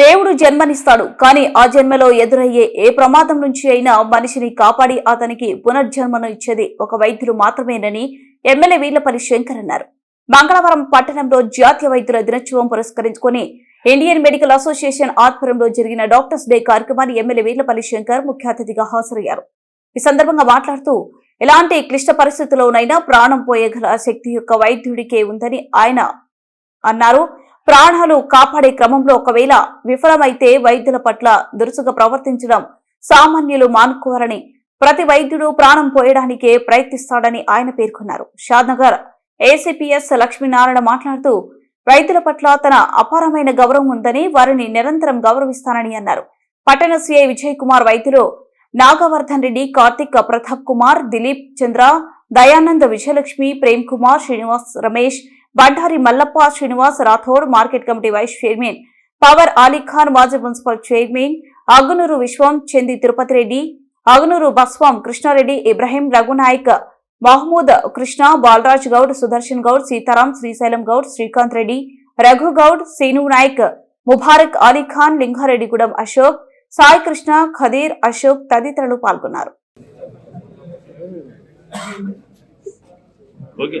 దేవుడు జన్మనిస్తాడు కానీ ఆ జన్మలో ఎదురయ్యే ఏ ప్రమాదం నుంచి అయినా మనిషిని కాపాడి అతనికి పునర్జన్మను ఇచ్చేది ఒక వైద్యులు మాత్రమేనని ఎమ్మెల్యే వీళ్ళపల్లి శంకర్ అన్నారు. మంగళవారం పట్టణంలో జాతీయ వైద్యుల దినోత్సవం పురస్కరించుకొని ఇండియన్ మెడికల్ అసోసియేషన్ ఆధ్వర్యంలో జరిగిన డాక్టర్స్ డే కార్యక్రమాన్ని ఎమ్మెల్యే వీళ్ళపల్లి శంకర్ ముఖ్య అతిథిగా హాజరయ్యారు. ఈ సందర్భంగా మాట్లాడుతూ ఎలాంటి క్లిష్ట పరిస్థితుల్లోనైనా ప్రాణం పోయేగల శక్తి యొక్క వైద్యుడికే ఉందని ఆయన అన్నారు. ప్రాణాలు కాపాడే క్రమంలో ఒకవేళ విఫలమైతే వైద్యుల పట్ల దురుసుగా ప్రవర్తించడం సామాన్యులు మానుకోవాలని ప్రతి వైద్యుడు ప్రాణం పోయడానికే ప్రయత్నిస్తాడని ఆయన పేర్కొన్నారు. షాద్నగర్ ఏసీపీఎస్ లక్ష్మీనారాయణ మాట్లాడుతూ రైతుల పట్ల తన అపారమైన గౌరవం ఉందని వారిని నిరంతరం గౌరవిస్తానని అన్నారు. పట్టణ సీఐ విజయ్ కుమార్ వైద్యులు Nagavardhan Reddy Karthik Pratap Kumar Dilip Chandra Dayanand Vijayalakshmi Prem Kumar Srinivas Ramesh Bandari Mallappa Srinivas Rathod market committee vice chairman power Ali Khan మాజీ మున్సిపల్ చైర్మన్ అగునూరు విశ్వం చెంది తిరుపతి రెడ్డి అగునూరు బస్వాం కృష్ణారెడ్డి ఇబ్రహీం రఘునాయక్ మహమూద్ కృష్ణ బాలరాజ్ గౌడ్ సుదర్శన్ గౌడ్ సీతారాం శ్రీశైలం గౌడ్ శ్రీకాంత్ రెడ్డి రఘు గౌడ్ సీను నాయక్ ముబారక్ అలీఖాన్ లింగారెడ్డిగూడెం అశోక్ సాయి కృష్ణ ఖదీర్ అశోక్ తదితరులు పాల్గొన్నారు. ఓకే.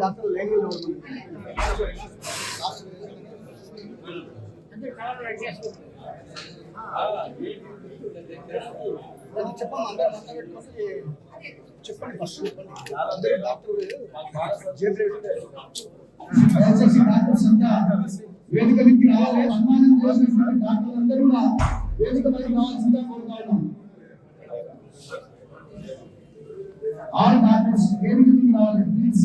డాక్టర్ లైన్ చెప్పండి ఫస్ట్ చెప్పండి. దయచేసి డాక్టర్స్ అంతా వేదిక మీదకి రావాలి. సన్మానం చేసినటువంటి డాక్టర్లు అందరూ కూడా వేదిక పైకి రావాల్సిందిగా కోరుతా ఆల్ డాక్టర్స్ వేదిక రావాలి ప్లీజ్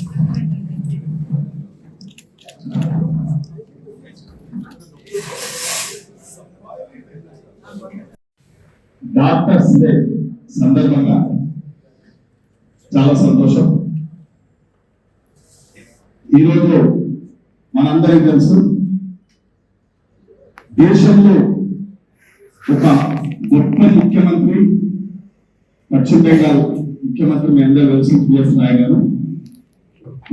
డాక్టర్స్ డే సందర్భంగా చాలా సంతోషం. ఈరోజు మనందరికీ తెలుసు దేశంలో ఒక గొప్ప ముఖ్యమంత్రి పశ్చిమ గారు ముఖ్యమంత్రి మీ అందరూ తెలుసు పిఎస్ రాయ్ గారు.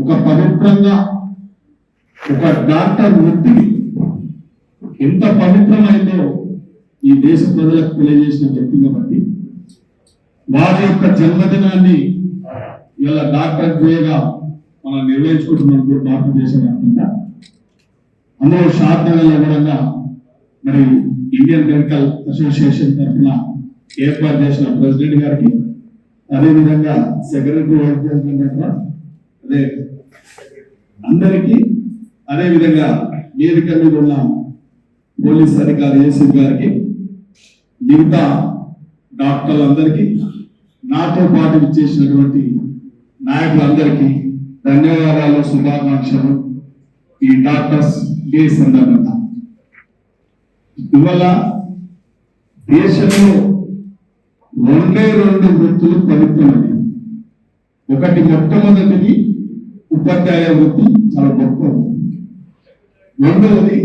ఒక పవిత్రంగా ఒక డాక్టర్ వృత్తిని ఎంత పవిత్రమైందో ఈ దేశ ప్రజలకు తెలియజేసిన వ్యక్తి కాబట్టి వారి యొక్క జన్మదినాన్ని ఇలా డాక్టర్ డేగా మనం నిర్వహించుకుంటున్నాం భారతదేశం వ్యాప్తంగా. అందులో షాద్ నగర్లో కూడా మరి ఇండియన్ మెడికల్ అసోసియేషన్ తరఫున ఏర్పాటు చేసిన ప్రెసిడెంట్ గారికి అదేవిధంగా సెక్రటరీ వైస్ ప్రెసిడెంట్ కూడా అదే అందరికీ అదేవిధంగా వేదిక మీద ఉన్న పోలీస్ అధికారి ఏసీ గారికి మిగతా డాక్టర్లందరికీ నాతో పాటు ఇచ్చేసినటువంటి నాయకులందరికీ ధన్యవాదాలు శుభాకాంక్షలు. ఈ డాక్టర్స్ డే సందర్భంగా. ఇవాళ దేశంలో రెండే రెండు వృత్తులు పవిత్రమైనవి. ఒకటి మొట్టమొదటిది ఉపాధ్యాయ వృత్తి చాలా గొప్ప రెండవది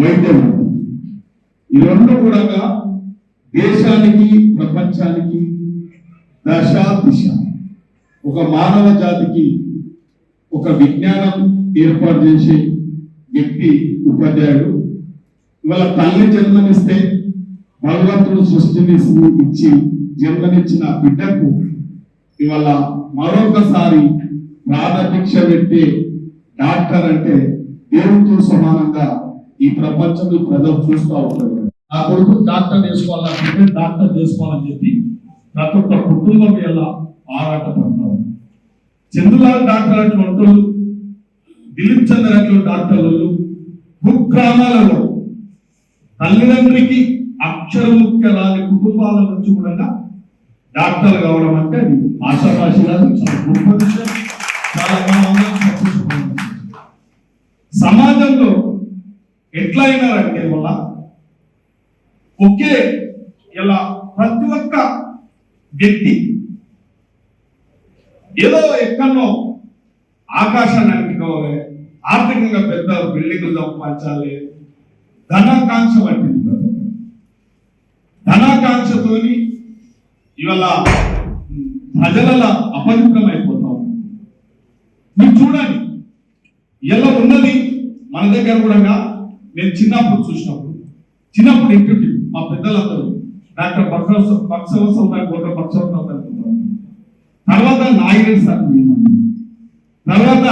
వైద్య వృత్తి. ఈ రెండు కూడా దేశానికి ప్రపంచానికి దశ దిశ ఒక మానవ జాతికి ఒక విజ్ఞానం ఏర్పాటు చేసే వ్యక్తి ఉపాధ్యాయుడు. ఇవాళ తల్లి జన్మనిస్తే భగవంతుడు సృష్టిని ఇచ్చి జన్మనిచ్చిన బిడ్డకు ఇవాళ మరొకసారి ప్రాణభిక్ష పెట్టే డాక్టర్ అంటే దేవుడితో సమానంగా ఈ ప్రపంచంలో ప్రజలు చూస్తూ ఉంటారు. ఆ కొడుకు డాక్టర్ చేసుకోవాలనుకుంటే డాక్టర్ చేసుకోవాలని చెప్పి ప్రతి ఒక్క కుటుంబం ఎలా ఆరాట పడతారు చంద్రలాల్ డాక్టర్ అటువంటి దిలీప్ చంద్ర అటువంటి డాక్టర్లు. కుగ్రామాలలో తల్లిదండ్రికి అక్షరముఖ్య రాని కుటుంబాల నుంచి కూడా డాక్టర్ కావడం అంటే అది ఆశాభాషి కాదు చాలా గొప్ప విషయం. చాలా బాగుంది అందరం సంతోషపడాలి. సమాజంలో ఎట్లా అయినారంటే వల్ల ఒకే ఇలా ప్రతి ఒక్క వ్యక్తి ఏదో ఎక్కడో ఆకాశాన్ని అంటుకోవాలి ఆర్థికంగా పెద్ద బిల్డింగ్లు సంపాదించాలి ధనాకాంక్ష పట్టింది ధనాకాంక్షతోని ఇవాళ ప్రజల అపవిత్రమైపోతాం మీరు చూడండి ఎలా ఉన్నది మన దగ్గర కూడా నేను చిన్నప్పుడు చూసినప్పుడు చిన్నప్పుడు ఇంటి మా పెద్దలందరూ డాక్టర్ బక్సవ బక్సవసం కోట బక్సవసం తర్వాత నాయుడు సార్ తర్వాత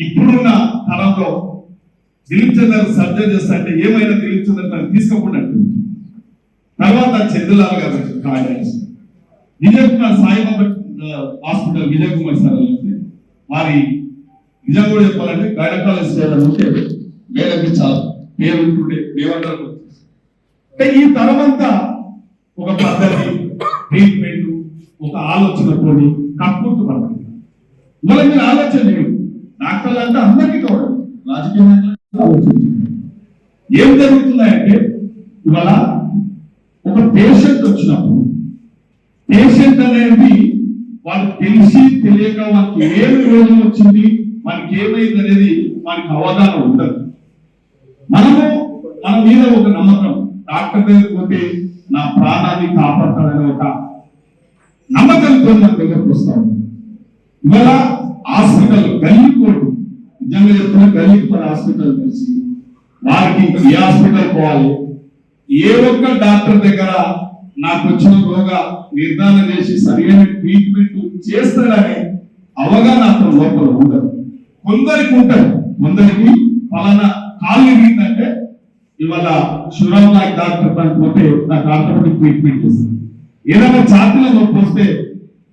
ఇప్పుడున్న తరంలో దిలీప్ చంద్ర సర్జరీ చేస్తా అంటే ఏమైనా దిలీప్ చంద్ర తను తీసుకోకుండా తర్వాత చంద్రలాల్ గారు కార్యాలయం విజయ్ కుమార్ సాయిబాబా హాస్పిటల్ విజయ్ కుమార్ సార్ అంటే వారి నిజం కూడా చెప్పాలంటే గైనకాలజిస్ట్ ఏదైనా ఉంటే మేడంకి చాలా. పేరు ఉంటుండే ఏమంటారు అంటే ఈ తరం అంతా ఒక పద్ధతి ట్రీట్మెంట్ ఒక ఆలోచనతో కక్కుర్తి పడుతుంది. ఇవాళ మీరు ఆలోచన లేదు డాక్టర్లు అంటే అందరికీ కావాలి రాజకీయ నాయకులు ఆలోచించండి ఏం జరుగుతున్నాయంటే ఇవాళ ఒక పేషెంట్ వచ్చినప్పుడు పేషెంట్ అనేది వాళ్ళకి తెలిసి తెలియక వాళ్ళకి ఏమి రోగం వచ్చింది మనకి ఏమైంది అనేది మనకి అవగాహన ఉండదు. మనము మన మీద ఒక నమ్మకం. డాక్టర్ దగ్గరికి పోతే నా ప్రాణాన్ని కాపాడతాడనే ఒక నమ్మకంతో మన దగ్గరకు వస్తాం ఇవాళ హాస్పిటల్ గల్లీ కోర్టు నిజంగా చెప్తున్న గల్లీ హాస్పిటల్ తెలిసి వారికి ఏ హాస్పిటల్ పోవాలి. ఏ ఒక్క డాక్టర్ దగ్గర నాకు వచ్చిన రోగ నిర్ధారణ చేసి సరైన ట్రీట్మెంట్ చేస్తాడనే అవగాహన అతను లోపల ఉండదు. కొందరికి ఉంటారు కొందరికి ఫలానా కాళ్ళు ఇరిగిందంటే ఇవాళ శివరామ్ నాయక్ డాక్టర్ దానికి పోతే నాకు ఆర్థోపెడిక్ ట్రీట్మెంట్ చేస్తుంది ఏదైనా ఛాతీలో నొప్పి వస్తే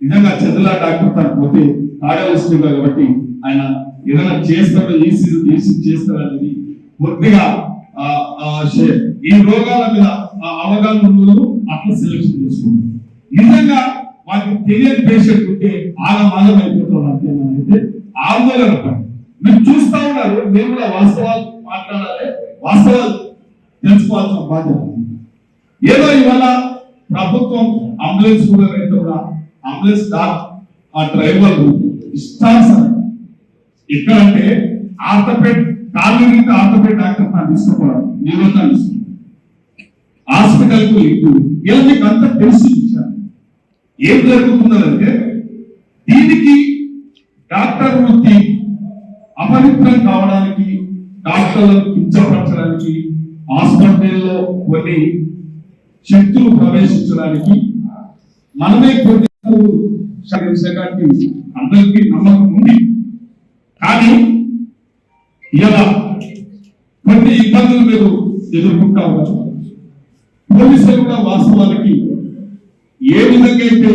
నిజంగా చంద్రలా డాక్టర్ తనకు పోతే కార్డియాలజిస్ట్ కాబట్టి ఆయన ఏదైనా చేస్తాడో ఈ సీజన్ చేస్తాడో అనేది కొద్దిగా ఈ రోగాల మీద ఆ అవగాహన ఉన్న అట్లా సెలెక్షన్ చేసుకుంటాం నిజంగా వారికి తెలియని పేషెంట్ ఉంటే ఆగమాగం అయిపోతాం అంటే అయితే ఆందోళన పడి మీరు చూస్తా ఉన్నారు మీరు కూడా వాస్తవాలు మాట్లాడాలి వాస్తవాలు తెలుసుకోవాల్సిన బాధ్యత ఏదో ఇవాళ ప్రభుత్వం అంబులెన్స్ కూడా రైతు కూడా అంబులెన్స్ డాక్ ఆ డ్రైవర్ ఇష్టానుసారం. ఎక్కడంటే ఆర్థపేట్ కాళ్ళు మీద ఆర్థపేట్ డాక్టర్ నాకు తీసుకోవడం నేను తీసుకోవడం హాస్పిటల్కు లింకు. ఇలా మీకు అంతా తెలుసు విషయాలు ఏం జరుగుతున్నదంటే దీనికి డాక్టర్ వృత్తి అపవిత్రం కావడానికి డాక్టర్లను కించపరచడానికి హాస్పిటల్లో కొన్ని శక్తులు ప్రవేశించడానికి మనమే కొన్ని శాఖకి అందరికీ నమ్మకం ఉంది. కానీ ఇలా కొన్ని ఇబ్బందులు మీరు ఎదుర్కొంటా ఉన్నారు. పోలీసులు కూడా వాస్తవానికి ఏ విధంగా అయితే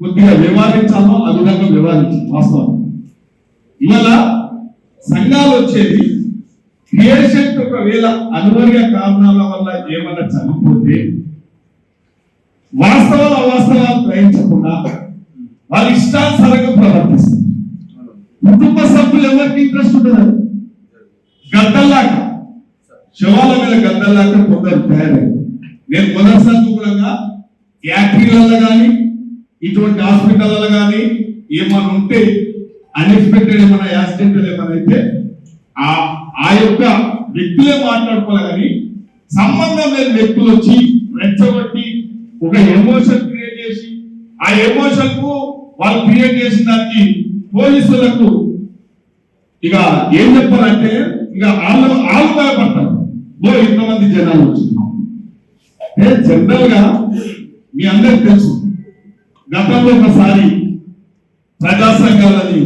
కొద్దిగా వ్యవహరించాలో ఆ విధంగా వ్యవహరించాలి వాస్తవం ఇవాళ సంఘాలు వచ్చేది క్రియేషన్ ఒకవేళ అనివార్య కారణాల వల్ల ఏమైనా చనిపోతే వాస్తవాలు అవాస్తవాలు గ్రహించకుండా వాళ్ళ ఇష్టానుసారంగా ప్రవర్తిస్తారు. కుటుంబ సభ్యులు ఎవరికి ఇంట్రెస్ట్ ఉండదు. గద్దల్లాగా శవాల మీద గద్దల్లాగా కొందరు తయారయ్యారు. నేను మొదటిసారి కూడా యాక్టరీలలో కానీ ఇటువంటి హాస్పిటల్లో కానీ ఏమైనా ఉంటే అన్ఎక్స్పెక్టెడ్ ఏమైనా యాక్సిడెంట్ ఏమైనా అయితే ఆ ఆ యొక్క వ్యక్తులే మాట్లాడుకోవాలి కానీ సంబంధం లేని వ్యక్తులు వచ్చి రెచ్చగొట్టి ఒక ఎమోషన్ క్రియేట్ చేసి ఆ ఎమోషన్కు వాళ్ళు క్రియేట్ చేసిన దానికి పోలీసులకు ఇక ఏం చెప్పాలంటే ఇక వాళ్ళు వాళ్ళు భయపడతారు. ఓ ఇంతమంది జనాలు వచ్చింది జనరల్గా మీ అందరికి తెలుసు గతంలో ఒకసారి ప్రజా సంఘాలని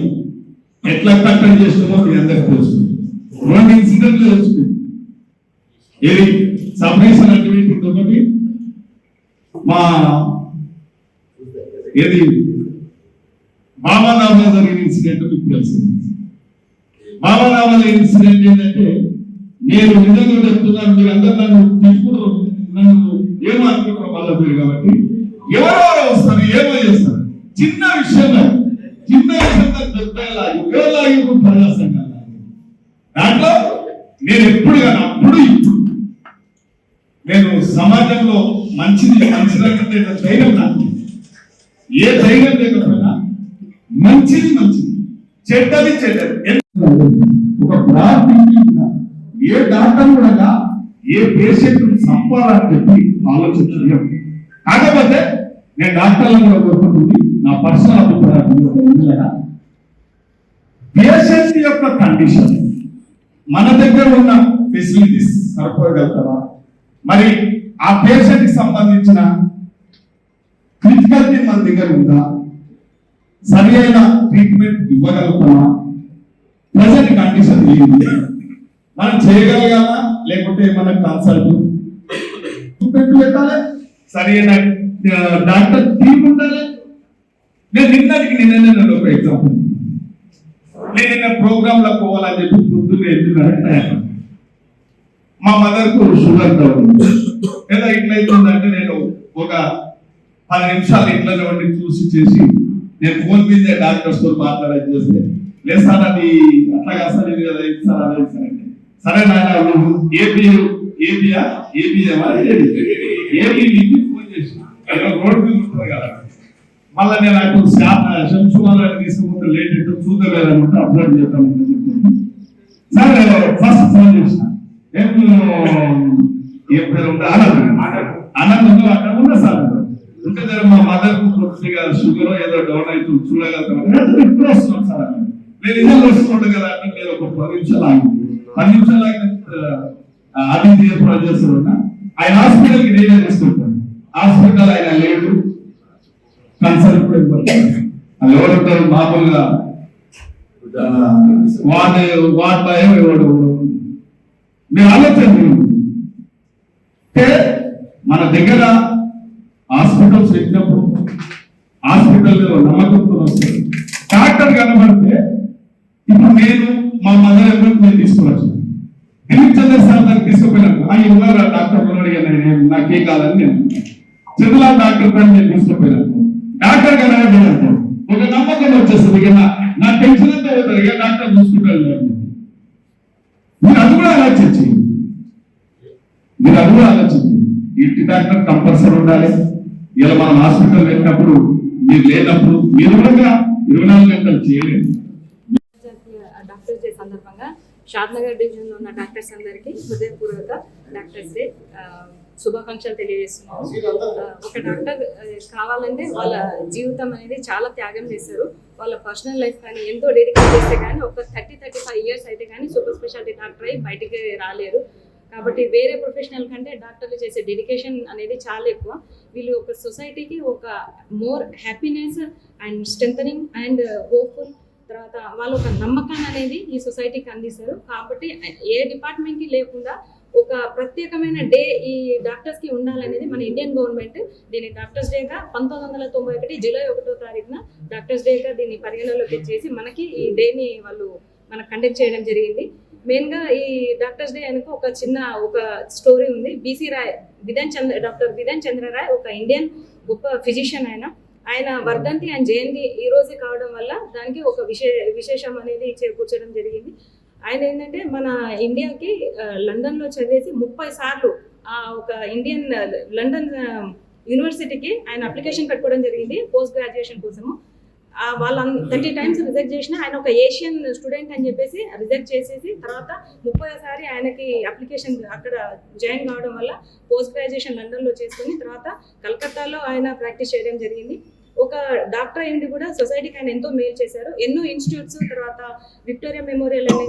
ఎట్లా కట్టడి చేస్తామో మీ అందరికి తెలుసు. రెండు ఇన్సిడెంట్లు తెలుసు. ఏది? సపరేషన్ రీజనల్ అగ్రిమెంట్ ఒకటి మా ఏది? బాబానామా జరిగిన ఇన్సిడెంట్ మీకు తెలుసు. బాబానామా ఇన్సిడెంట్ ఏంటంటే నేను నిజంగా చెప్తున్నాను మీరు అందరు నన్ను తీసుకుంటారు నన్ను ఏమో అనుకుంటారు వాళ్ళ పేరు కాబట్టి ఎవరెవరో వస్తారు ఏమో చేస్తారు చిన్న విషయంలో చిన్న విషయంలో దొరికేలాగి ఉపయోగలాగి దాంట్లో నేను ఎప్పుడు కానీ అప్పుడు ఇప్పుడు. నేను సమాజంలో మంచిది మంచి రకం ధైర్యం నాకు. ఏ ధైర్యం లేకపోయినా మంచిది మంచిది. చెడ్డది చెడ్డది. ఒక బ్రాడ్ ఏ డాక్టర్ కూడా ఏ పేషెంట్ సంపాలని చెప్పి ఆలోచించలేము కాకపోతే నేను డాక్టర్లను కూడా కోరుకుంటుంది. నా పర్సనల్ అభిప్రాయం ఉంది. పేషెంట్ యొక్క కండిషన్. మన దగ్గర ఉన్న ఫెసిలిటీస్ సరిపోగలుగుతావా మరి ఆ పేషెంట్కి సంబంధించిన క్రిటికల్ మన దగ్గర ఉందా? సరి అయిన ట్రీట్మెంట్ ఇవ్వగలుగుతామా ప్రజెంట్ కండిషన్ ఏంటి మనం చేయగలగాలా? లేకుంటే మన కన్సల్ట్? పెట్టాలి. సరి అయిన డాక్టర్ టీమ్ ఉండాలి. నేను నిన్నటికి నిన్న నేను ఒక ఎగ్జాంపుల్ నేను నిన్న ప్రోగ్రామ్లో పోవాలని చెప్పి పొద్దున్న ఎందుకంటే మా మదర్కు షుగర్ డౌన్. ఏదో ఇట్లయితుందంటే నేను ఒక పది నిమిషాలు ఇంట్లోనే ఉండి చూసి చేసి నేను ఫోన్ మీద డాక్టర్స్తో మాట్లాడేది చేస్తే లేదు సార్ అది అట్లా కాదు సార్ ఇది కదా ఇది సార్ అదే సార్ అంటే సరే నాయన నువ్వు ఏపీ ఏపీయా ఏపీఎమా ఏపీ నీకు ఫోన్ చేసి ఏదో రోడ్ మీద ఉంటుంది కదా. మళ్ళీ నేను అటు శంసుమాలని తీసుకుపోతే లేట్ ఇటు చూడలేదనుకుంటే అప్లోడ్ చేద్దామని చెప్పి. సరే ఫస్ట్ ఫోన్ చేసిన. ఏం ఏం పేరు ఉంది ఆనంద్ అక్కడ ఉన్నా సార్. ఉంటే జర మా మదర్ కొద్దిగా షుగర్ ఏదో డౌన్ అవుతుంది చూడగలుగుతాం ఇప్పుడు వస్తున్నాం సార్. నేను నిజంగా వస్తుండే కదా అంటే నేను ఒక పది నిమిషాలు ఆగి పది నిమిషాలు ఆగిన ఆ, అది ఏర్పాటు ఆయన హాస్పిటల్కి నేనే తీసుకుంటాను హాస్పిటల్ ఆయన లేడు. కన్సల్ట్ కూడా ఇవ్వలేదు అది ఎవరుంటారు మామూలుగా ఆ, వాడి వాటిలో ఏమో ఎవడు మీరు ఆలోచన అంటే మన దగ్గర హాస్పిటల్స్ పెట్టినప్పుడు హాస్పిటల్లో నమ్మకంతో వస్తుంది. డాక్టర్ కనబడితే ఇప్పుడు నేను మా మదర్ ఎవరికి నేను తీసుకోవచ్చు దిలీప్ చంద్ర సార్ దగ్గర తీసుకుపోయినాను ఆ ఉన్నారు డాక్టర్ ఉన్నాడు కదా, నేను నాకేం కాదని నేను. చంద్రలా డాక్టర్ దాన్ని నేను తీసుకుపోయినాను డాక్టర్ కనబడ్డాను ఒక నమ్మకం వచ్చేస్తుంది. ఇక నా- టెన్షన్ అంతా పోతుంది ఇక డాక్టర్ చూసుకుంటాడు మీరు. అది కూడా ఆలోచించి. మీరు అది కూడా ఆలోచించి. ఇంటి డాక్టర్ కంపల్సరీ ఉండాలి. ఇలా మనం హాస్పిటల్ వెళ్ళినప్పుడు మీరు లేనప్పుడు మీరు కూడా ఇరవై నాలుగు గంటలు చేయలేదు డాక్టర్స్ డే సందర్భంగా షాద్నగర్ డివిజన్లో ఉన్న డాక్టర్స్ అందరికీ హృదయపూర్వక డాక్టర్స్ డే శుభాకాంక్షలు తెలియజేస్తున్నాను ఒక డాక్టర్ కావాలంటే వాళ్ళ జీవితం అనేది చాలా త్యాగం చేస్తారు వాళ్ళ పర్సనల్ లైఫ్ కానీ ఎంతో డెడికేట్ చేస్తే కానీ ఒక థర్టీ థర్టీ ఫైవ్ ఇయర్స్ అయితే కానీ సూపర్ స్పెషాలిటీ డాక్టర్ అయి బయటికి రాలేరు. కాబట్టి వేరే ప్రొఫెషనల్ కంటే డాక్టర్లు చేసే డెడికేషన్ అనేది చాలా ఎక్కువ. వీళ్ళు ఒక సొసైటీకి ఒక more happiness and strengthening and hopeful తర్వాత వాళ్ళు ఒక నమ్మకాన్ని అనేది ఈ సొసైటీకి అందిస్తారు. కాబట్టి ఏ డిపార్ట్మెంట్కి లేకుండా ఒక ప్రత్యేకమైన డే ఈ డాక్టర్స్కి ఉండాలనేది మన ఇండియన్ గవర్నమెంట్ దీన్ని డాక్టర్స్ డేగా పంతొమ్మిది వందల తొంభై ఒకటి జూలై ఒకటో తారీఖున డాక్టర్స్ డేగా దీన్ని పరిగణలోకి చేసి మనకి ఈ డేని వాళ్ళు మనకు కండక్ట్ చేయడం జరిగింది. మెయిన్గా ఈ డాక్టర్స్ డే అనుకో ఒక చిన్న ఒక స్టోరీ ఉంది. బీసీ రాయ్ విధాన్ చంద్ర డాక్టర్ విధాన్ చంద్ర రాయ్ ఒక ఇండియన్ గొప్ప ఫిజిషియన్ ఆయన. ఆయన వర్ధంతి అండ్ జయంతి ఈ రోజే కావడం వల్ల దానికి ఒక విశే విశేషం అనేది చేకూర్చడం జరిగింది. ఆయన ఏంటంటే మన ఇండియాకి లండన్లో చదివేసి ముప్పై సార్లు ఆ ఒక ఇండియన్ లండన్ యూనివర్సిటీకి ఆయన అప్లికేషన్ పెట్టుకోవడం జరిగింది పోస్ట్ గ్రాడ్యుయేషన్ కోసము. వాళ్ళ థర్టీ టైమ్స్ రిజెక్ట్ చేసిన ఆయన ఒక ఏషియన్ స్టూడెంట్ అని చెప్పేసి రిజెక్ట్ చేసేసి తర్వాత ముప్పైసారి ఆయనకి అప్లికేషన్ అక్కడ జాయిన్ కావడం వల్ల పోస్ట్ గ్రాడ్యుయేషన్ లండన్లో చేసుకుని తర్వాత కలకత్తాలో ఆయన ప్రాక్టీస్ చేయడం జరిగింది. ఒక డాక్టర్ అయ్యింది కూడా సొసైటీకి ఆయన ఎంతో మేలు చేశారు. ఎన్నో ఇన్స్టిట్యూట్స్ తర్వాత విక్టోరియా మెమోరియల్ అని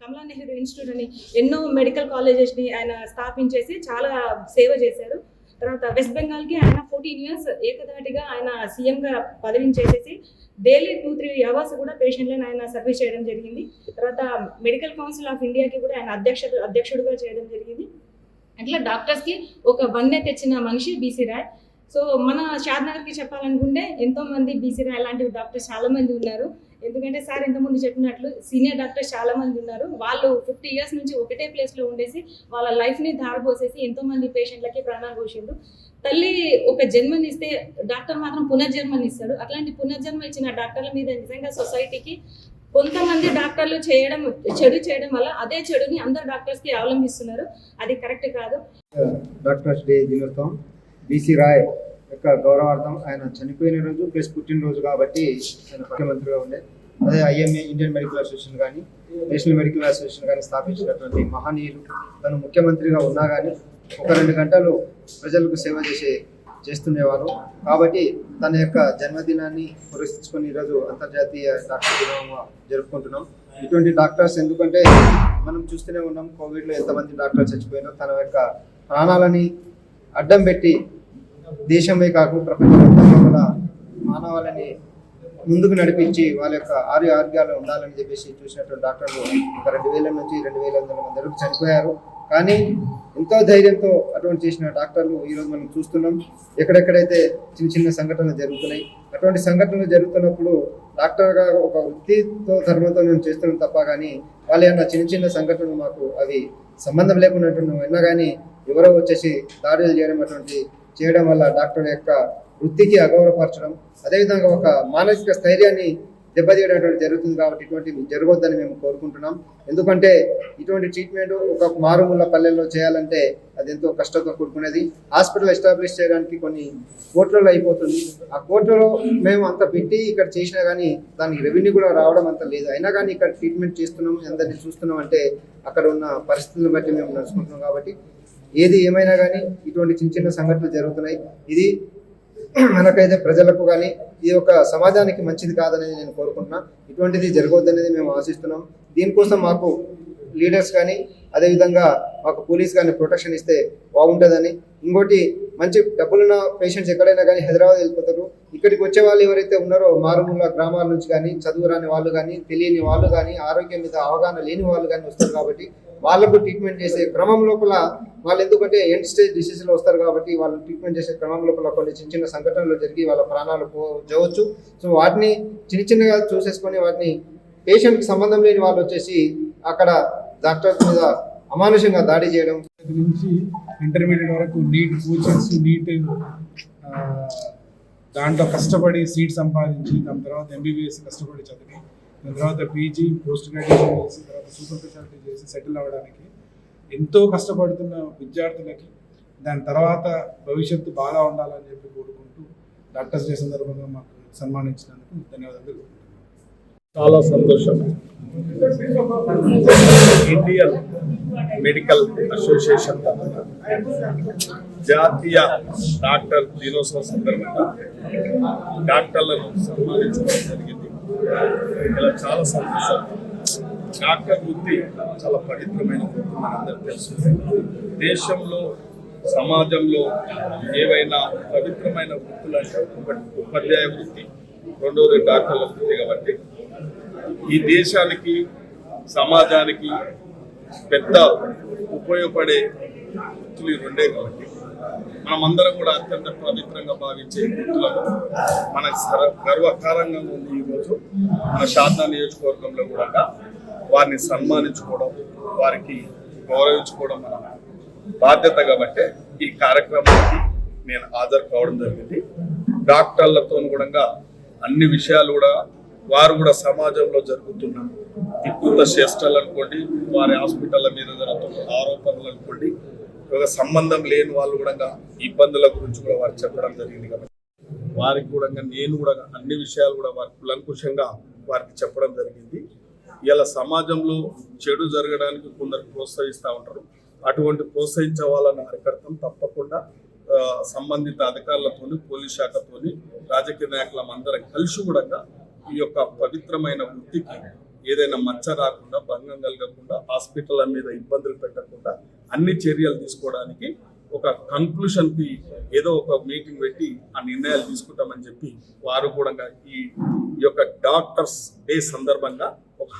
కమలా నెహ్రూ ఇన్స్టిట్యూట్ అని ఎన్నో మెడికల్ కాలేజెస్ని ఆయన స్థాపించేసి చాలా సేవ చేశారు. తర్వాత వెస్ట్ బెంగాల్కి ఆయన ఫోర్టీన్ ఇయర్స్ ఏకధాటిగా ఆయన సీఎంగా పదవిని చేసేసి డైలీ టూ త్రీ అవర్స్ కూడా పేషెంట్లను ఆయన సర్వీస్ చేయడం జరిగింది. తర్వాత మెడికల్ కౌన్సిల్ ఆఫ్ ఇండియాకి కూడా ఆయన అధ్యక్ష అధ్యక్షుడుగా చేయడం జరిగింది. అట్లా డాక్టర్స్కి ఒక వన్నె తెచ్చిన మనిషి బీసీ రాయ్. సో మన షాద్నగర్కి చెప్పాలనుకుంటే ఎంతో మంది బీసీ రాయ్ లాంటి డాక్టర్స్ చాలా మంది ఉన్నారు. ఎందుకంటే సార్ ఇంతకుముందు చెప్పినట్లు సీనియర్ డాక్టర్స్ చాలా మంది ఉన్నారు. వాళ్ళు ఫిఫ్టీ ఇయర్స్ నుంచి ఒకటే ప్లేస్లో ఉండేసి వాళ్ళ లైఫ్ని దారిపోసేసి ఎంతో మంది పేషెంట్లకి ప్రాణాలు పోసిండు తల్లి ఒక జన్మనిస్తే డాక్టర్ మాత్రం పునర్జన్మనిస్తాడు. అట్లాంటి పునర్జన్మ ఇచ్చిన డాక్టర్ల మీద నిజంగా సొసైటీకి కొంతమంది డాక్టర్లు చేయడం చెడు చేయడం వల్ల అదే చెడుని అందరు డాక్టర్స్కి అవలంబిస్తున్నారు. అది కరెక్ట్ కాదు. డాక్టర్స్ డే దినోత్సవం. బీసీ రాయ్ యొక్క గౌరవార్థం. ఆయన చనిపోయిన రోజు ప్లస్ పుట్టినరోజు కాబట్టి ఆయన ముఖ్యమంత్రిగా ఉండే. అదే ఐఎంఏ ఇండియన్ మెడికల్ అసోసియేషన్ కానీ నేషనల్ మెడికల్ అసోసియేషన్ కానీ స్థాపించినటువంటి మహనీయులు. తను ముఖ్యమంత్రిగా ఉన్నా కానీ ఒక రెండు గంటలు ప్రజలకు సేవ చేసే చేస్తుండేవారు. కాబట్టి తన యొక్క జన్మదినాన్ని పురస్కరించుకొని ఈరోజు అంతర్జాతీయ డాక్టర్ దినంగా జరుపుకుంటున్నాం. ఇటువంటి డాక్టర్స్ ఎందుకంటే మనం చూస్తూనే ఉన్నాం కోవిడ్లో ఎంతమంది డాక్టర్స్ చచ్చిపోయినా తన యొక్క ప్రాణాలని అడ్డం పెట్టి దేశమే కాకుండా ప్రపంచవ్యాప్తంగా కూడా మానవాళిని ముందుకు నడిపించి వాళ్ళ యొక్క ఆరు ఆరోగ్యాలు ఉండాలని చెప్పేసి చూసినటువంటి డాక్టర్లు ఒక రెండు వేల నుంచి రెండు వేల వందల మంది వరకు చనిపోయారు. కానీ ఎంతో ధైర్యంతో అటువంటి చేసిన డాక్టర్లు ఈరోజు మనం చూస్తున్నాం. ఎక్కడెక్కడైతే చిన్న చిన్న సంఘటనలు జరుగుతున్నాయి. అటువంటి సంఘటనలు జరుగుతున్నప్పుడు డాక్టర్గా ఒక వృత్తితో ధర్మంతో మేము చేస్తున్నాం తప్ప కానీ వాళ్ళ ఏమన్నా చిన్న చిన్న సంఘటనలు మాకు అవి సంబంధం లేకున్నట్టు విన్నా కానీ ఎవరో వచ్చేసి దాడులు చేయడం అటువంటి చేయడం వల్ల డాక్టర్ యొక్క వృత్తికి అగౌరవపరచడం అదేవిధంగా ఒక మానసిక స్థైర్యాన్ని దెబ్బతీయడం జరుగుతుంది కాబట్టి ఇటువంటివి జరగొద్దని మేము కోరుకుంటున్నాం. ఎందుకంటే ఇటువంటి ట్రీట్మెంట్ ఒక మారుమూల పల్లెల్లో చేయాలంటే అది ఎంతో కష్టంతో కూడుకునేది హాస్పిటల్ ఎస్టాబ్లిష్ చేయడానికి కొన్ని కోట్లలో అయిపోతుంది. ఆ కోట్లలో మేము అంత పెట్టి ఇక్కడ చేసినా కానీ దానికి రెవెన్యూ కూడా రావడం అంత లేదు. అయినా కానీ ఇక్కడ ట్రీట్మెంట్ చేస్తున్నాం అందరినీ చూస్తున్నాం అంటే అక్కడ ఉన్న పరిస్థితులను బట్టి మేము నడుచుకుంటున్నాం కాబట్టి ఏది ఏమైనా కానీ ఇటువంటి చిన్న చిన్న సంఘటనలు జరుగుతున్నాయి. ఇది మనకైతే ప్రజలకు కానీ ఇది ఒక సమాజానికి మంచిది కాదనేది నేను కోరుకుంటున్నా. ఇటువంటిది జరగవద్దనేది మేము ఆశిస్తున్నాం. దీనికోసం మాకు లీడర్స్ కానీ అదేవిధంగా మాకు పోలీస్ కానీ ప్రొటెక్షన్ ఇస్తే బాగుంటుందని. ఇంకోటి మంచి డబ్బులున్న పేషెంట్స్ ఎక్కడైనా కానీ హైదరాబాద్ వెళ్ళిపోతారు. ఇక్కడికి వచ్చే వాళ్ళు ఎవరైతే ఉన్నారో మారుమూల గ్రామాల నుంచి కానీ చదువు రాని వాళ్ళు కానీ తెలియని వాళ్ళు కానీ ఆరోగ్యం మీద అవగాహన లేని వాళ్ళు కానీ వస్తారు కాబట్టి వాళ్ళకు ట్రీట్మెంట్ చేసే క్రమం లోపల వాళ్ళు ఎందుకంటే ఎండ్ స్టేజ్ డిసీజ్లో వస్తారు కాబట్టి వాళ్ళు ట్రీట్మెంట్ చేసే క్రమం లోపల కొన్ని చిన్న చిన్న సంఘటనలు జరిగి వాళ్ళ ప్రాణాలు పోవచ్చు. సో వాటిని చిన్న చిన్నగా చూసేసుకొని వాటిని పేషెంట్కి సంబంధం లేని వాళ్ళు వచ్చేసి అక్కడ డాక్టర్స్ మీద అమానుషంగా దాడి చేయడం. నుంచి ఇంటర్మీడియట్ వరకు నీట్ కోచింగ్స్ నీట్ దాంట్లో కష్టపడి సీట్ సంపాదించి దాని తర్వాత ఎంబీబీఎస్ కష్టపడి చదివి దాని తర్వాత పీజీ పోస్ట్ గ్రాడ్యుయేషన్ చేసి తర్వాత సూపర్ స్పెషాలిటీ చేసి సెటిల్ అవ్వడానికి ఎంతో కష్టపడుతున్న విద్యార్థులకి దాని తర్వాత భవిష్యత్తు బాగా ఉండాలని చెప్పి కోరుకుంటూ డాక్టర్స్ డే సందర్భంగా మాకు సన్మానించినందుకు ధన్యవాదాలు. చాలా సంతోషం. ఇండియన్ మెడికల్ అసోసియేషన్ జాతీయ డాక్టర్ దినోత్సవం సందర్భంగా డాక్టర్లను సన్మానించడం జరిగింది. ఇలా చాలా సంతోషం. డాక్టర్ వృత్తి చాలా పవిత్రమైన వృత్తి మనందరూ తెలుసు. దేశంలో సమాజంలో ఏవైనా పవిత్రమైన వృత్తులు అంటే ఒకటి ఉపాధ్యాయ వృత్తి రెండోది డాక్టర్ల వృత్తి కాబట్టి ఈ దేశానికి సమాజానికి పెద్ద ఉపయోగపడే గుర్తులు ఈ రెండే కాబట్టి. మనమందరం కూడా అత్యంత పవిత్రంగా భావించే గుర్తులను మనకు సర- గర్వకారంగా ఉంది ఈరోజు మన శారదా నియోజకవర్గంలో కూడా వారిని సన్మానించుకోవడం వారికి గౌరవించుకోవడం మన బాధ్యత కాబట్టి ఈ కార్యక్రమానికి నేను హాజరు కావడం జరిగింది. డాక్టర్లతో కూడా అన్ని విషయాలు కూడా వారు కూడా సమాజంలో జరుగుతున్న వికృత చేష్టలు అనుకోండి వారి హాస్పిటల్ మీద జరుగుతున్న ఆరోపణలు అనుకోండి ఒక సంబంధం లేని వాళ్ళు కూడా ఇబ్బందుల గురించి కూడా వారు చెప్పడం జరిగింది కాబట్టి వారికి కూడా నేను కూడా అన్ని విషయాలు కూడా వారికి కులంకుశంగా వారికి చెప్పడం జరిగింది. ఇలా సమాజంలో చెడు జరగడానికి కొందరు ప్రోత్సహిస్తూ ఉంటారు. అటువంటి ప్రోత్సహించే వాళ్ళని అరికడతాం తప్పకుండా సంబంధిత అధికారులతోని పోలీస్ శాఖతోని రాజకీయ నాయకులం అందరం కలిసి కూడా ఈ యొక్క పవిత్రమైన వృత్తికి ఏదైనా మచ్చ రాకుండా భంగం కలగకుండా హాస్పిటల్ మీద ఇబ్బందులు పెట్టకుండా అన్ని చర్యలు తీసుకోవడానికి ఒక కంక్లూషన్కి ఏదో ఒక మీటింగ్ పెట్టి ఆ నిర్ణయాలు తీసుకుంటామని చెప్పి వారు కూడా ఈ ఈ యొక్క డాక్టర్స్ డే సందర్భంగా ఒక